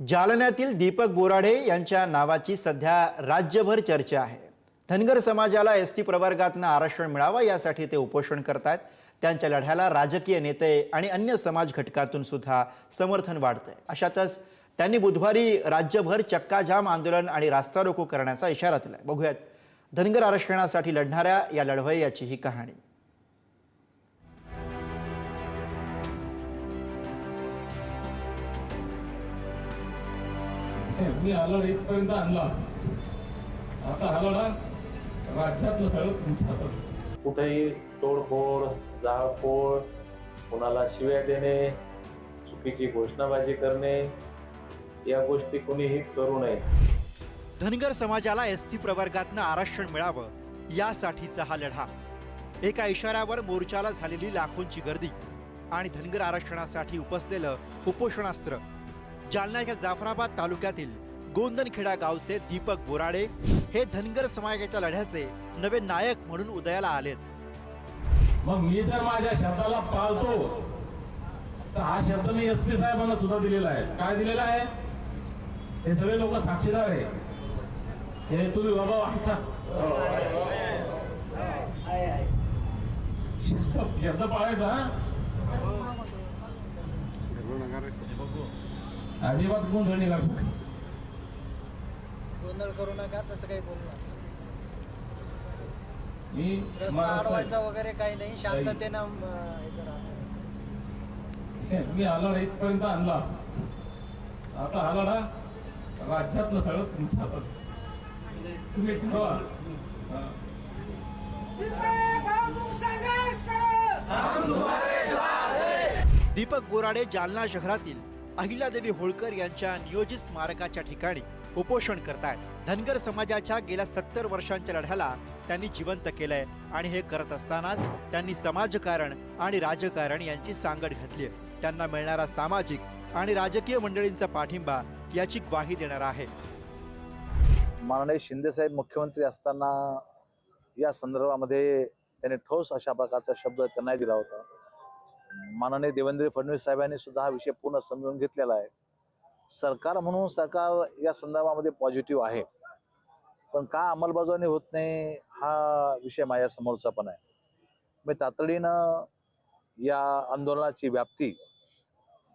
जालन्यातील दीपक बोराडे यांच्या नावाची सध्या राज्यभर चर्चा आहे. धनगर समाजाला एस टी प्रवर्गातनं आरक्षण मिळावं यासाठी ते उपोषण करतायत. त्यांच्या लढ्याला राजकीय नेते आणि अन्य समाज घटकातून सुद्धा समर्थन वाढतंय. अशातच त्यांनी बुधवारी राज्यभर चक्काजाम आंदोलन आणि रास्ता रोको करण्याचा इशारा दिलाय. बघूयात धनगर आरक्षणासाठी लढणाऱ्या या लढवय्याची ही कहाणी. मी आलो इथपर्यंत आणला. आता आलो ना राज्यातलं सगळं तुमच्या. कुठेही तोडफोड जाळपोळ कोणाला शिव्या देणे चुकीची घोषणाबाजी करणे या गोष्टी कुणीही करू नये. धनगर समाजाला एस टी प्रवर्गातनं आरक्षण मिळावं यासाठीचा हा लढा. एका इशाऱ्यावर मोर्चाला झालेली लाखोंची गर्दी आणि धनगर आरक्षणासाठी उपसलेलं उपोषणास्त्र जालन्याच्या जाफराबाद तालुक्यातील गोंदनखेडा गावचे दीपक बोराडे हे धनगर समाजाच्या लढ्याचे नवे नायक म्हणून उदयाला आलेत. मग मी जर माझ्या शब्दाला पाळतो. तर हा शब्द मी एस पी साहेबांना सुद्धा दिलेला आहे. काय दिलेला आहे? हे सगळे लोक साक्षीदार आहे. हे तुम्ही बाबा वाटता शिस्त शब्द पाळायचा हा? अजिबात गोंधळ निघाल गोंधळ करू नका तसं काही बोलू नका. मी अडवायचा वगैरे काही नाही शांततेनं अं, हे करा. मी आलो ना इथपर्यंत आणला. आता आला ना राज्यातलं सगळं तुमच्या हातात. तुम्ही ठरवा. दीपक बोराडे जालना शहरातील अहिल्यादेवी होळकर यांच्या नियोजित स्मारकाच्या ठिकाणी उपोषण करतायत. धनगर समाजाच्या गेल्या सत्तर वर्षांच्या लढ्याला त्यांनी जिवंत केलंय आणि हे करत असतानाच त्यांनी समाजकारण आणि राजकारण यांची सांगड घातली त्यांना मिळणारा सामाजिक आणि राजकीय मंडळींचा पाठिंबा याची ग्वाही देणार आहे. माननीय शिंदेसाहेब मुख्यमंत्री असताना या संदर्भामध्ये त्यांनी ठोस अशा प्रकारचा शब्द त्यांना दिला होता. माननीय देवेंद्र फडणवीस साहेबांनी सुद्धा हा विषय पूर्ण समजून घेतलेला आहे. सरकार म्हणून सरकार या संदर्भामध्ये पॉझिटिव्ह आहे. पण का अंमलबजावणी होत नाही हा विषय माझ्या समोरचा पण आहे. मी तातडीनं या आंदोलनाची व्याप्ती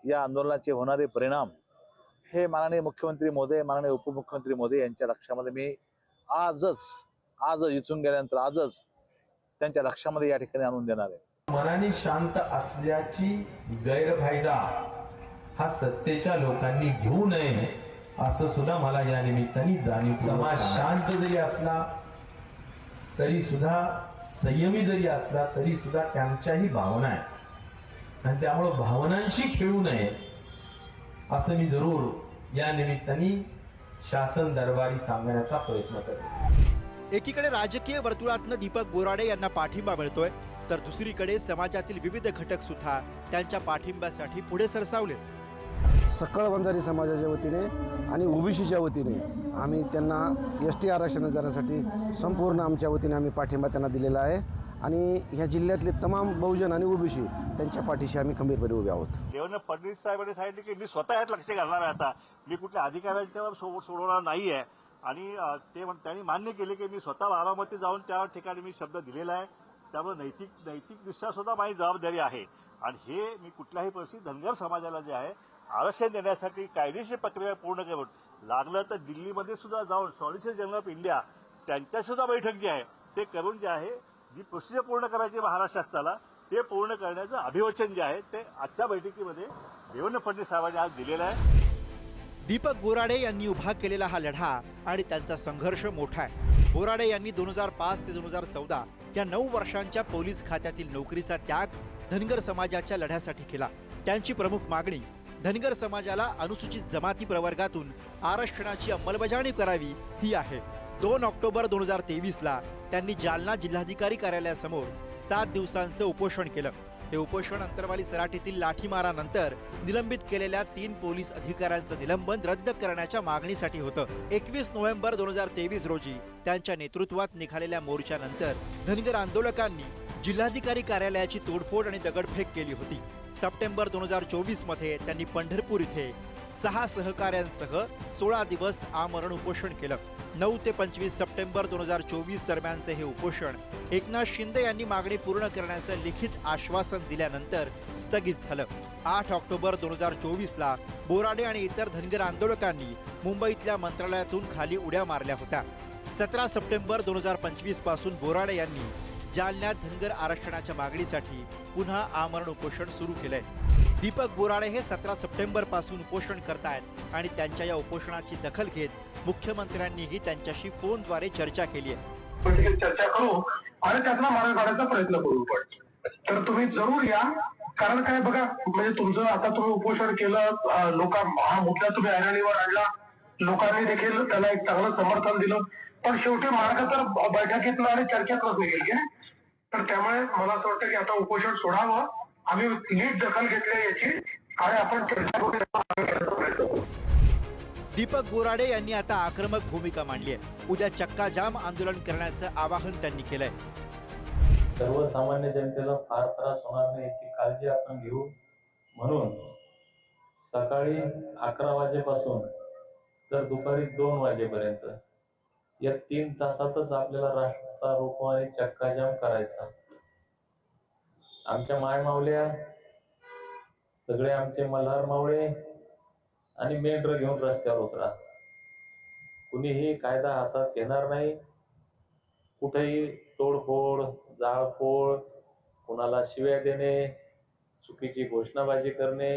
या आंदोलनाचे होणारे परिणाम हे माननीय मुख्यमंत्री मोदय माननीय उपमुख्यमंत्री मोदय यांच्या लक्षामध्ये मी आजच आजच इथून गेल्यानंतर आजच त्यांच्या लक्षामध्ये या ठिकाणी आणून देणार आहे. मनाने शांत असल्याची गैरफायदा हा सत्तेच्या लोकांनी घेऊ नये असं सुद्धा मला या निमित्ताने जाणीव समाज शांत जरी असला तरी सुद्धा संयमी जरी असला तरी सुद्धा त्यांच्याही भावना आहेत. आणि त्यामुळं भावनांशी खेळू नये असं मी जरूर या निमित्ताने शासन दरबारी सांगण्याचा प्रयत्न करेन एकीकडे राजकीय वर्तुळातनं दीपक बोराडे यांना पाठिंबा मिळतोय तर दुसरीकडे समाजातील विविध घटक सुद्धा त्यांच्या पाठिंब्यासाठी पुढे सरसावले. सकळ वंजारी समाजाच्या वतीने आणि ओबीसीच्या वतीने आम्ही त्यांना एस टी आरक्षण देण्यासाठी संपूर्ण आमच्या वतीने आम्ही पाठिंबा त्यांना दिलेला आहे. आणि ह्या जिल्ह्यातले तमाम बहुजन आणि ओबीसी त्यांच्या पाठीशी आम्ही खंबीरपणे उभे आहोत. देवेंद्र फडणवीस साहेबांनी सांगितले की मी स्वतः यात लक्ष घालणार आहे आता. मी कुठल्या अधिकाऱ्यांच्यावर सोडवणार नाही आहे आणि ते म्हण- त्यांनी मान्य केले की मी स्वतः बारामती जाऊन त्या ठिकाणी मी शब्द दिलेला आहे. त्यामुळे नैतिक नैतिकदृष्ट्या सुद्धा माझी जबाबदारी आहे. आणि हे मी कुठल्याही परिस्थितीत धनगर समाजाला जे आहे आरक्षण देण्यासाठी कायदेशीर प्रक्रिया पूर्ण करून लागलं तर दिल्लीमध्ये सुद्धा जाऊन सॉलिसिटर जनरल ऑफ इंडिया त्यांच्यासुद्धा बैठक जी आहे ते करून जे आहे जी प्रोसिजर पूर्ण करायची महाराष्ट्र शासनाला ते पूर्ण करण्याचं अभिवचन जे आहे ते आजच्या बैठकीमध्ये देवेंद्र फडणवीस साहेबांनी आज दिलेलं आहे. दीपक बोराडे यांनी उभा केलेला हा लढा आणि त्यांचा संघर्ष मोठा आहे. बोराडे यांनी दोन हजार पाच ते दोन हजार चौदा या नऊ वर्षांच्या पोलीस खात्यातील नोकरीचा त्याग धनगर समाजाच्या लढ्यासाठी केला. त्यांची प्रमुख मागणी धनगर समाजाला अनुसूचित जमाती प्रवर्गातून आरक्षणाची अंमलबजावणी करावी ही आहे. दोन ऑक्टोबर दोन हजार तेवीसला त्यांनी जालना जिल्हाधिकारी कार्यालयासमोर सात दिवसांचं उपोषण केलं. हे उपोषण अंतरवाली सराठीतील लाठीमारानंतर निलंबित केलेल्या तीन पोलीस अधिकाऱ्यांचं निलंबन रद्द करण्याच्या मागणीसाठी होतं. एकवीस नोव्हेंबर दोन हजार तेवीस रोजी त्यांच्या नेतृत्वात निघालेल्या मोर्चानंतर धनगर आंदोलकांनी जिल्हाधिकारी कार्यालयाची तोडफोड आणि दगडफेक केली होती. सप्टेंबर दोन हजार चोवीसमध्ये त्यांनी पंढरपूर इथे सहा सहकाऱ्यांसह सोळा दिवस आमरण उपोषण केलं. नऊ ते पंचवीस सप्टेंबर दोन हजार चोवीस दरम्यानचं हे उपोषण एकनाथ शिंदे यांनी मागणी पूर्ण करण्याचं लिखित आश्वासन दिल्यानंतर स्थगित झालं. आठ ऑक्टोबर दोन हजार चोवीसला बोराडे आणि इतर धनगर आंदोलकांनी मुंबईतल्या मंत्रालयातून खाली उड्या मारल्या होत्या. सतरा सप्टेंबर दोन हजार पंचवीसपासून बोराडे यांनी जालन्यात धनगर आरक्षणाच्या मागणीसाठी पुन्हा आमरण उपोषण सुरू केलंय. दीपक बोराडे हे सतरा सप्टेंबरपासून उपोषण करतायत आणि त्यांच्या या उपोषणाची दखल घेत मुख्यमंत्र्यांनीही त्यांच्याशी फोनद्वारे चर्चा केली आहे. चर्चा करू आणि त्यातला मार्ग काढायचा प्रयत्न करू तर तुम्ही जरूर या. कारण काय बघा म्हणजे तुमचं आता तुम्ही उपोषण केलं लोक हा मुद्दा तुम्ही ऐरणीवर आणला. लोकांनी देखील त्याला एक चांगलं समर्थन दिलं. पण शेवटी मार्ग तर बैठकीतनं आणि चर्चेतच निघेल की तर त्यामुळे मला असं वाटतं की आता उपोषण सोडावं. आम्ही नीट दखल घेतली याची. आणि आपण चर्चा दीपक बोराडे यांनी आता आक्रमक भूमिका मांडली आहे. उद्या चक्का जाम आंदोलन करण्याचं आवाहन त्यांनी केलंय. सर्वसामान्य जनतेला फार त्रास होणार नाही याची काळजी आपण घेऊ. म्हणून सकाळी अकरा वाजेपासून तर दुपारी दोन वाजेपर्यंत या तीन तासातच आपल्याला रास्ता रोको आणि चक्काजाम करायचा. आमच्या माय मावल्या सगळे आमचे मल्हार मावळे आणि मेंढर घेऊन रस्त्यावर उतरा. कुणीही कायदा हातात घेणार नाही. कुठेही तोडफोड जाळपोळ कुणाला शिव्या देणे चुकीची घोषणाबाजी करणे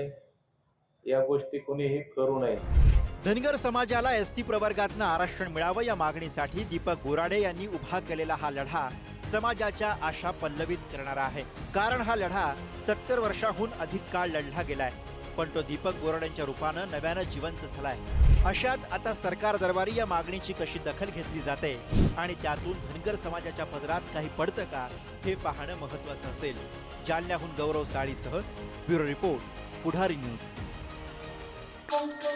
या गोष्टी कुणीही करू नये. धनगर समाजाला एस टी प्रवर्गातनं आरक्षण मिळावं या मागणीसाठी दीपक बोराडे यांनी उभा केलेला हा लढा समाजाच्या आशा पल्लवित करणारा आहे. कारण हा लढा सत्तर वर्षाहून अधिक काळ लढला गेलाय. पण तो दीपक बोराडेंच्या रूपानं नव्यानं जिवंत झालाय. अशात आता सरकार दरबारी या मागणीची कशी दखल घेतली जाते आणि त्यातून धनगर समाजाच्या पदरात काही पडतं का हे पाहणं महत्वाचं असेल. जालन्याहून Gaurav साळीसह bureau report Pudhari news. Música